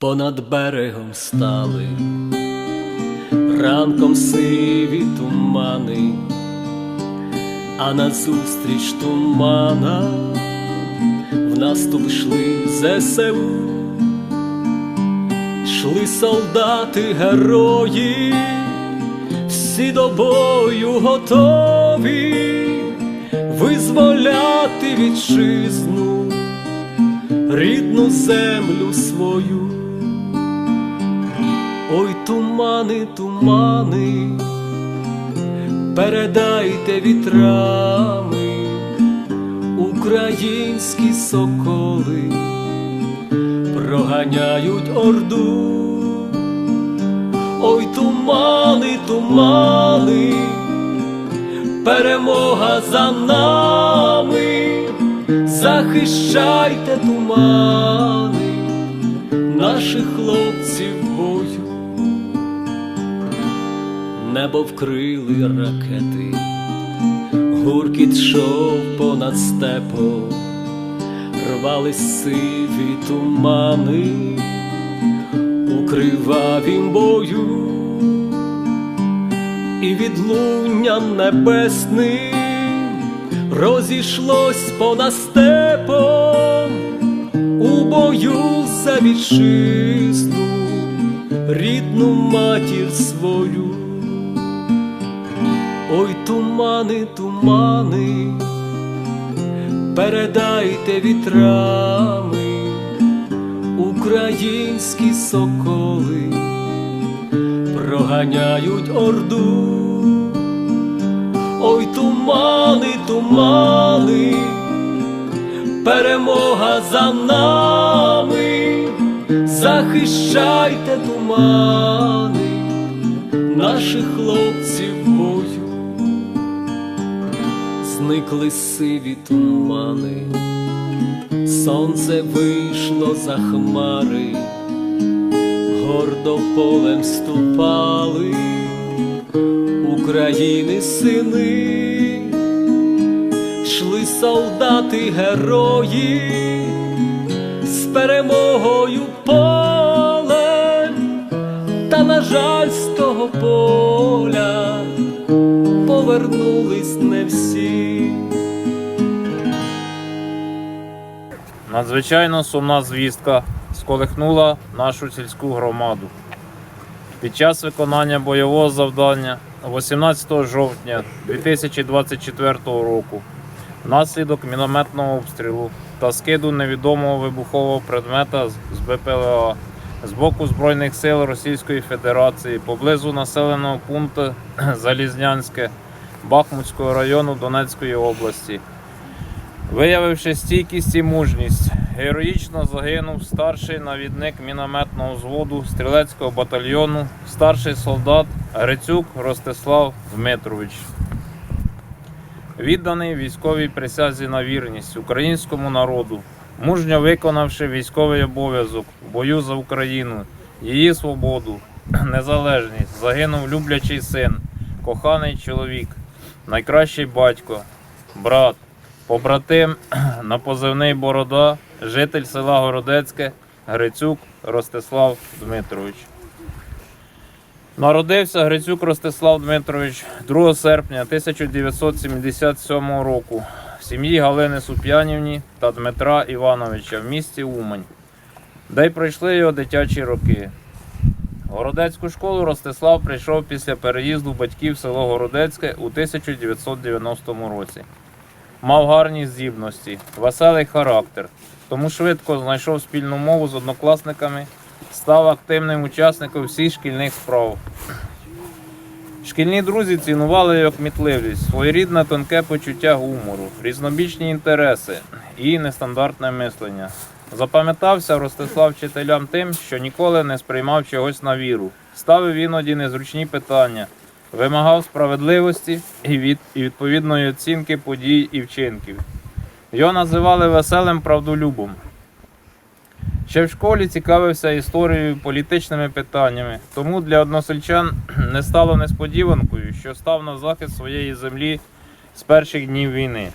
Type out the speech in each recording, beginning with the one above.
Понад берегом стали, ранком сиві тумани, а назустріч тумана в наступ йшли ЗСУ, йшли солдати, герої, всі до бою готові визволяти вітчизну, рідну землю свою. Ой, тумани, тумани, передайте вітрами українські соколи проганяють орду. Ой, тумани, тумани, перемога за нами, захищайте тумани, наших хлопців Небо вкрили ракети, гуркіт шов понад степом, рвались сиві тумани. У кривавім бою, і відлунням небесним розійшлось понад степом. У бою за вітчизну, рідну матір свою. Ой, тумани, тумани, передайте вітрами українські соколи проганяють орду. Ой, тумани, тумани, перемога за нами, захищайте тумани, наших хлопців Зникли сиві тумани, сонце вийшло за хмари, гордо полем ступали. України сини, йшли солдати герої. З перемогою полем, та, на жаль, з того поля. Повернулись не всі. Надзвичайно сумна звістка сколихнула нашу сільську громаду. Під час виконання бойового завдання 18 жовтня 2024 року внаслідок мінометного обстрілу та скиду невідомого вибухового предмета з БПЛА з боку Збройних сил Російської Федерації поблизу населеного пункту Залізнянське Бахмутського району Донецької області. Виявивши стійкість і мужність, героїчно загинув старший навідник мінометного взводу стрілецького батальйону, старший солдат Грицюк Ростислав Дмитрович. Відданий військовій присязі на вірність українському народу, мужньо виконавши військовий обов'язок в бою за Україну, її свободу, незалежність, загинув люблячий син, коханий чоловік, найкращий батько, брат, побратим на позивний Борода, житель села Городецьке, Грицюк Ростислав Дмитрович. Народився Грицюк Ростислав Дмитрович 2 серпня 1977 року в сім'ї Галини Суп'янівні та Дмитра Івановича в місті Умань, де й пройшли його дитячі роки. Городецьку школу Ростислав прийшов після переїзду батьків в село Городецьке у 1990 році. Мав гарні здібності, веселий характер, тому швидко знайшов спільну мову з однокласниками, став активним учасником всіх шкільних справ. Шкільні друзі цінували його кмітливість, своєрідне тонке почуття гумору, різнобічні інтереси і нестандартне мислення. Запам'ятався Ростислав вчителям тим, що ніколи не сприймав чогось на віру, ставив іноді незручні питання, вимагав справедливості і, від, і відповідної оцінки подій і вчинків. Його називали веселим правдолюбом. Ще в школі цікавився історією, політичними питаннями, тому для односельчан не стало несподіванкою, що став на захист своєї землі з перших днів війни.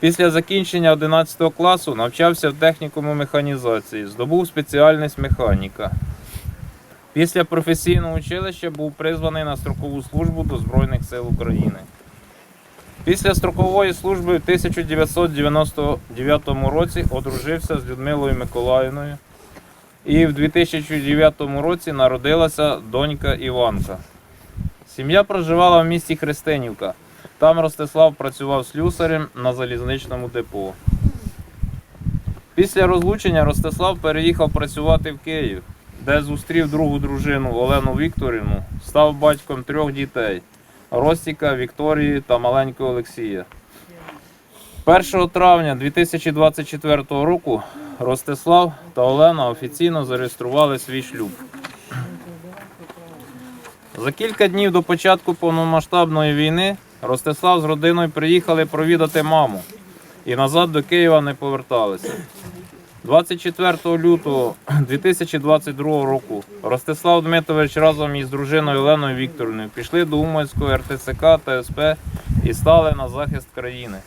Після закінчення 11 класу навчався в технікуму механізації, здобув спеціальність механіка. Після професійного училища був призваний на строкову службу до Збройних сил України. Після строкової служби в 1999 році одружився з Людмилою Миколаївною. І в 2009 році народилася донька Іванка. Сім'я проживала в місті Христинівка. Там Ростислав працював слюсарем на залізничному депо. Після розлучення Ростислав переїхав працювати в Київ, де зустрів другу дружину Олену Вікторівну, став батьком трьох дітей Ростіка, Вікторії та маленького Олексія. 1 травня 2024 року Ростислав та Олена офіційно зареєстрували свій шлюб. За кілька днів до початку повномасштабної війни Ростислав з родиною приїхали провідати маму і назад до Києва не поверталися. 24 лютого 2022 року Ростислав Дмитрович разом із дружиною Оленою Вікторівною пішли до Уманського РТЦК та СП і стали на захист країни.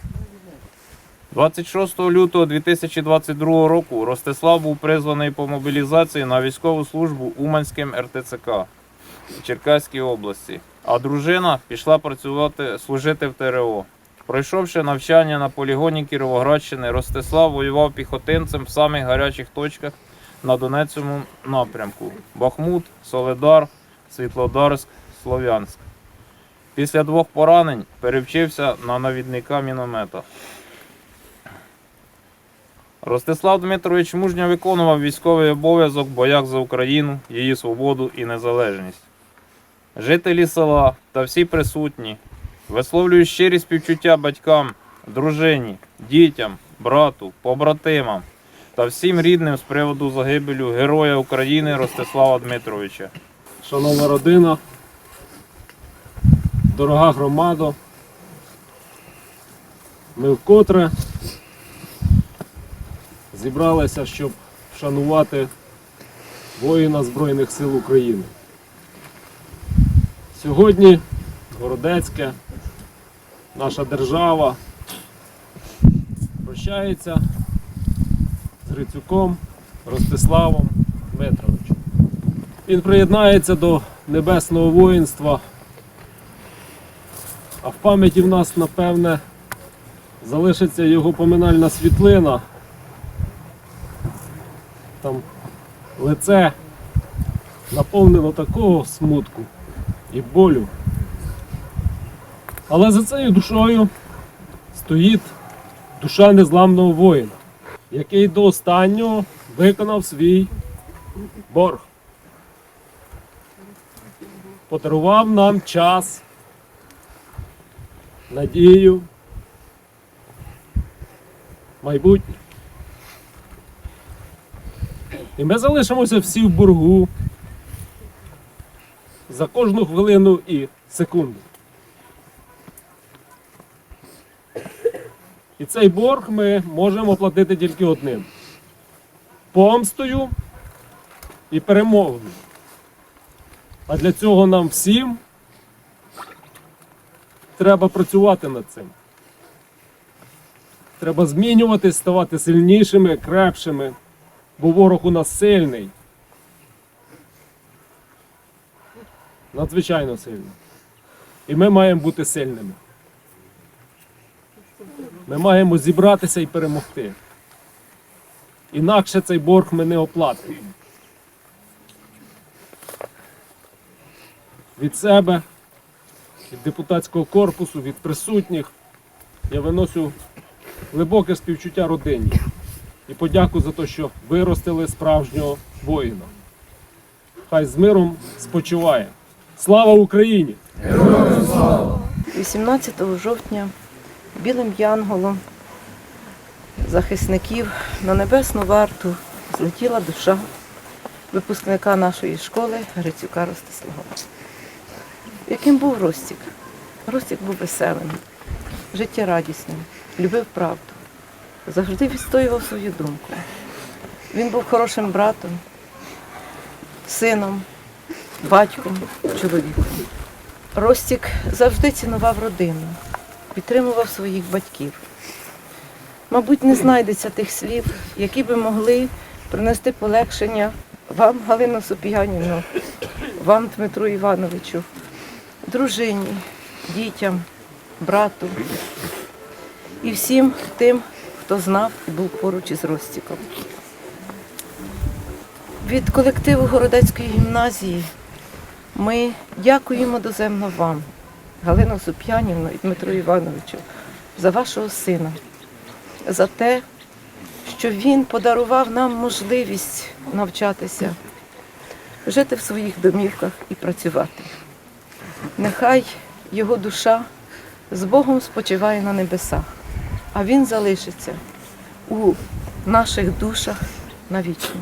26 лютого 2022 року Ростислав був призваний по мобілізації на військову службу Уманським РТЦК в Черкаській області, а дружина пішла працювати служити в ТРО. Пройшовши навчання на полігоні Кіровоградщини, Ростислав воював піхотинцем в самих гарячих точках на Донецькому напрямку: Бахмут, Соледар, Світлодарськ, Слов'янськ. Після двох поранень перевчився на навідника міномета. Ростислав Дмитрович мужньо виконував військовий обов'язок в боях за Україну, її свободу і незалежність. Жителі села та всі присутні висловлюють щирі співчуття батькам, дружині, дітям, брату, побратимам та всім рідним з приводу загибелю Героя України Ростислава Дмитровича. Шановна родина, дорога громада, ми вкотре зібралися, щоб вшанувати воїна Збройних сил України. Сьогодні Городецьке, наша держава прощається з Грицюком Ростиславом Дмитровичем. Він приєднається до небесного воїнства. А в пам'яті в нас, напевне, залишиться його поминальна світлина. Там лице наповнено такого смутку і болю. Але за цією душою стоїть душа незламного воїна, який до останнього виконав свій борг подарував нам час, надію, майбутнє. І ми залишимося всі в боргу за кожну хвилину і секунду. І цей борг ми можемо платити тільки одним помстою і перемогою. А для цього нам всім треба працювати над цим. Треба змінюватись, ставати сильнішими, крепшими, бо ворог у нас сильний. Надзвичайно сильний. І ми маємо бути сильними. Ми маємо зібратися і перемогти. Інакше цей борг ми не оплатимо. від себе, від депутатського корпусу, від присутніх. Я виносю глибоке співчуття родині і подяку за те, що виростили справжнього воїна. Хай з миром спочиває. Слава Україні! Героям слава! 18 жовтня білим янголом захисників на небесну варту злетіла душа випускника нашої школи Грицюка Ростислава. Яким був Ростік? Ростік був веселим, життєрадісним, любив правду, завжди відстоював свою думку. Він був хорошим братом, сином, батьком, чоловіком. Ростік завжди цінував родину, підтримував своїх батьків. Мабуть, не знайдеться тих слів, які би могли принести полегшення вам, Галино Сопіянівно, вам, Дмитру Івановичу, дружині, дітям, брату і всім тим, хто знав і був поруч із Ростіком. Від колективу Городецької гімназії ми дякуємо доземно вам, Галино Суп'янівно і Дмитру Івановичу, за вашого сина, за те, що він подарував нам можливість навчатися, жити в своїх домівках і працювати. Нехай його душа з Богом спочиває на небесах, а він залишиться у наших душах навічно.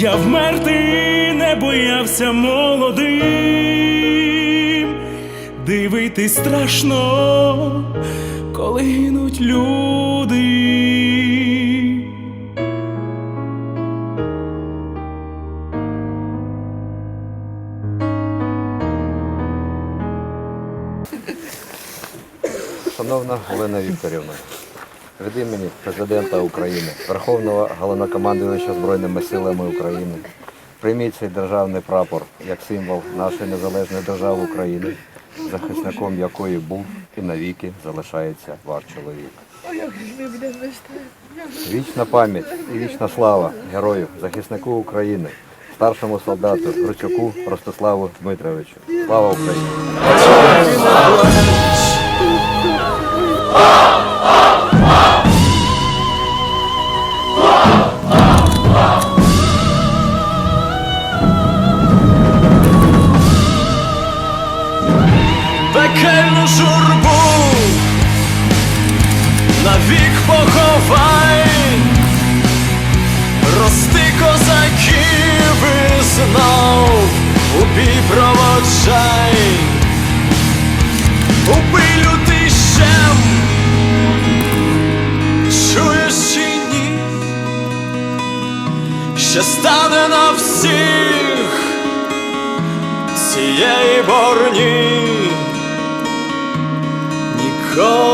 Я вмерти не боявся молодим, дивитись страшно, коли гинуть люди. Шановна Олена Вікторівна, від імені президента України, Верховного Головнокомандуюча Збройними силами України, прийміть цей державний прапор як символ нашої незалежної держави України, захисником якої був і навіки залишається ваш чоловік. Вічна пам'ять і вічна слава герою, захиснику України, старшому солдату Грицюку Ростиславу Дмитровичу. Слава Україні! Пекельну журбу. Навік поховай, рости козаків і знов у бій проводжай, убий лютий щем, чуєш чи ні, ще стане на всіх цієї борні ніколи не